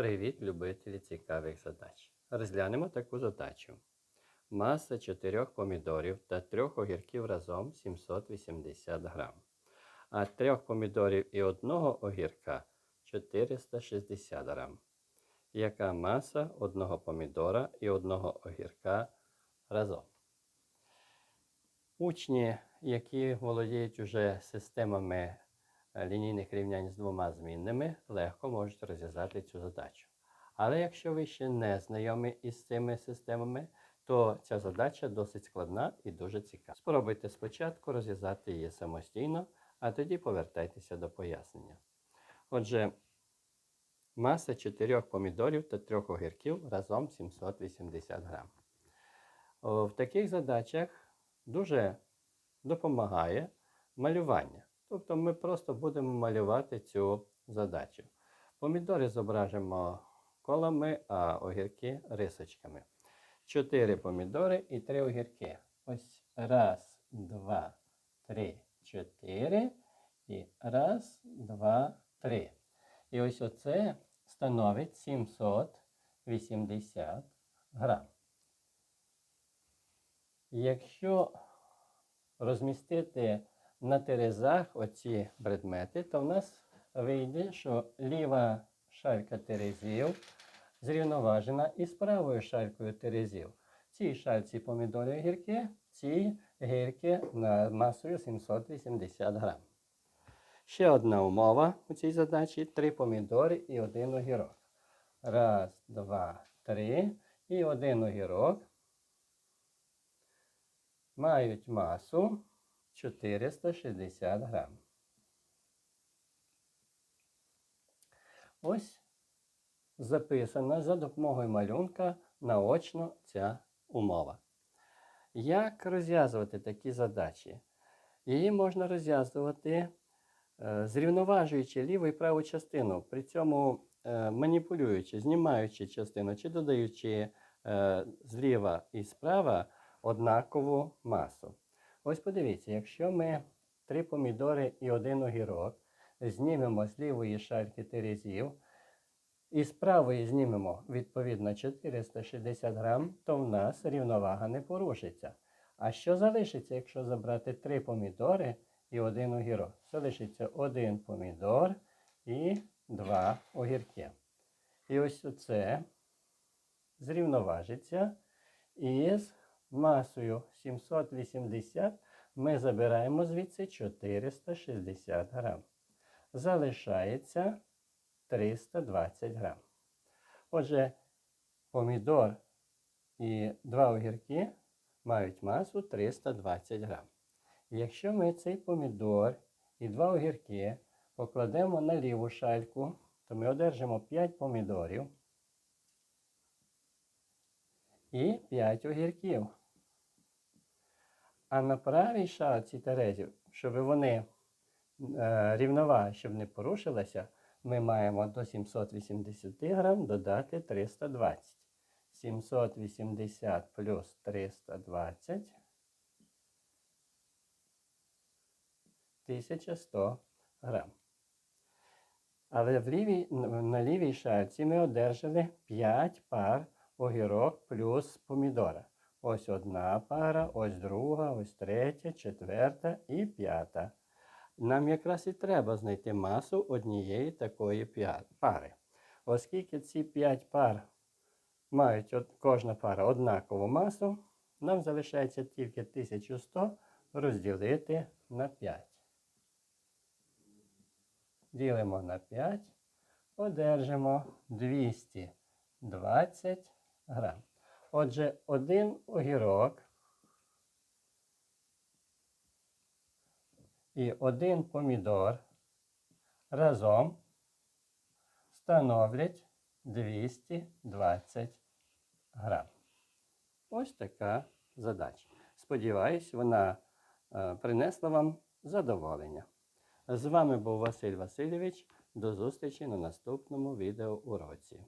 Привіт, любителі цікавих задач. Розглянемо таку задачу. Маса 4 помідорів та 3 огірків разом 780 грам. А 3 помідорів і 1 огірка 460 грам. Яка маса 1 помідора і 1 огірка разом? Учні, які володіють уже системами лінійних рівнянь з двома змінними, легко можуть розв'язати цю задачу. Але якщо ви ще не знайомі із цими системами, то ця задача досить складна і дуже цікава. Спробуйте спочатку розв'язати її самостійно, а тоді повертайтеся до пояснення. Отже, маса 4 помідорів та 3 огірків разом 780 грам. В таких задачах дуже допомагає малювання. Тобто ми просто будемо малювати цю задачу. Помідори зображимо колами, а огірки рисочками. Чотири помідори і три огірки. Ось раз, два, три, чотири. І раз, два, три. І ось оце становить 780 грам. Якщо розмістити на терезах оці предмети, то в нас вийде, що ліва шалька терезів зрівноважена із правою шалькою терезів. Цій шальці помідори гірки, в цій гірки на масою 780 грам. Ще одна умова у цій задачі: три помідори і один огірок. Раз, два, три. І один огірок мають масу 460 грам. Ось записана за допомогою малюнка наочно ця умова. Як розв'язувати такі задачі? Її можна розв'язувати, е, зрівноважуючи ліву і праву частину, при цьому е, маніпулюючи, знімаючи частину чи додаючи е, зліва і справа однакову масу. Ось подивіться, якщо ми три помідори і один огірок знімемо з лівої шальки терезів, і з правої знімемо відповідно 460 грам, то в нас рівновага не порушиться. А що залишиться, якщо забрати три помідори і один огірок? Залишиться один помідор і два огірки. І ось оце зрівноважиться із масою 780 ми забираємо звідси 460 грам. Залишається 320 грам. Отже, помідор і два огірки мають масу 320 грам. Якщо ми цей помідор і два огірки покладемо на ліву шальку, то ми одержимо 5 помідорів і 5 огірків. А на правій шалці терезів, щоб вони е, рівновага, щоб не порушилася, ми маємо до 780 грам додати 320. 780 плюс 320 1100 грам. Але на лівій шальці ми одержали 5 пар огірок плюс помідора. Ось одна пара, ось друга, ось третя, четверта і п'ята. Нам якраз і треба знайти масу однієї такої пари. Оскільки ці 5 пар мають кожна пара однакову масу, нам залишається тільки 1100 розділити на 5. Ділимо на 5, одержимо 220 грам. Отже, один огірок і один помідор разом становлять 220 грам. Ось така задача. Сподіваюсь, вона е, принесла вам задоволення. З вами був Василь Васильович. До зустрічі на наступному відеоуроці.